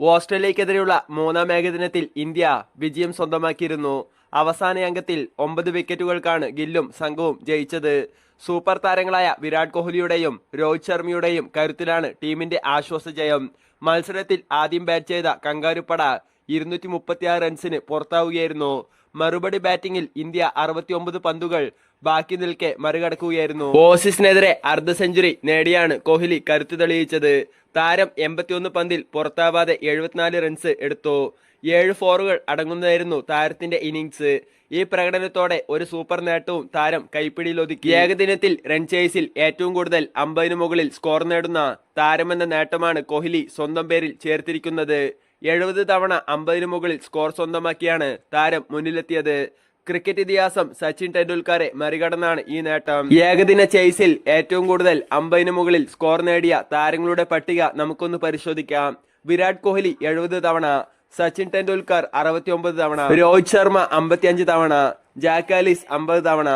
ഓസ്ട്രേലിയക്കെതിരെയുള്ള മൂന്നാം ഏകദിനത്തിൽ ഇന്ത്യ വിജയം സ്വന്തമാക്കിയിരുന്നു. അവസാന അംഗത്തിൽ ഒമ്പത് വിക്കറ്റുകൾക്കാണ് ഗില്ലും സംഘവും ജയിച്ചത്. സൂപ്പർ താരങ്ങളായ വിരാട് കോഹ്ലിയുടെയും രോഹിത് ശർമ്മയുടെയും കരുത്തിലാണ് ടീമിന്റെ ആശ്വാസ ജയം. മത്സരത്തിൽ ആദ്യം ബാറ്റ് ചെയ്ത കങ്കാരുപ്പട ഇരുന്നൂറ്റി റൺസിന് പുറത്താവുകയായിരുന്നു. മറുപടി ബാറ്റിംഗിൽ ഇന്ത്യ അറുപത്തിയൊമ്പത് പന്തുകൾ ബാക്കി നിൽക്കെ മറികടക്കുകയായിരുന്നു. ഓസീസിനെതിരെ അർദ്ധ സെഞ്ചുറി നേടിയാണ് കോഹ്ലി കരുത്തു തെളിയിച്ചത്. താരം എൺപത്തിയൊന്ന് പന്തിൽ പുറത്താവാതെ എഴുപത്തിനാല് റൺസ് എടുത്തു. ഏഴ് ഫോറുകൾ അടങ്ങുന്നതായിരുന്നു താരത്തിന്റെ ഇന്നിംഗ്സ് ഈ പ്രകടനത്തോടെ ഒരു സൂപ്പർ നേട്ടവും താരം കൈപ്പിടിയിലൊതുക്കി. ഏകദിനത്തിൽ റൺചേസിൽ ഏറ്റവും കൂടുതൽ അമ്പതിനു മുകളിൽ സ്കോർ നേടുന്ന താരമെന്ന നേട്ടമാണ് കോഹ്ലി സ്വന്തം പേരിൽ ചേർത്തിരിക്കുന്നത്. എഴുപത് തവണ അമ്പതിനു മുകളിൽ സ്കോർ സ്വന്തമാക്കിയാണ് താരം മുന്നിലെത്തിയത്. ക്രിക്കറ്റ് ഇതിഹാസം സച്ചിൻ ടെണ്ടുൽക്കറെ മറികടന്നാണ് ഈ നേട്ടം. ഏകദിന ചേസിൽ ഏറ്റവും കൂടുതൽ അമ്പതിനു മുകളിൽ സ്കോർ നേടിയ താരങ്ങളുടെ പട്ടിക നമുക്കൊന്ന് പരിശോധിക്കാം. വിരാട് കോഹ്ലി എഴുപത് തവണ സച്ചിൻ ടെണ്ടുൽക്കർ അറുപത്തിയൊമ്പത് തവണ രോഹിത് ശർമ്മ അമ്പത്തിയഞ്ച് തവണ ജാക്കാലിസ് അമ്പത് തവണ.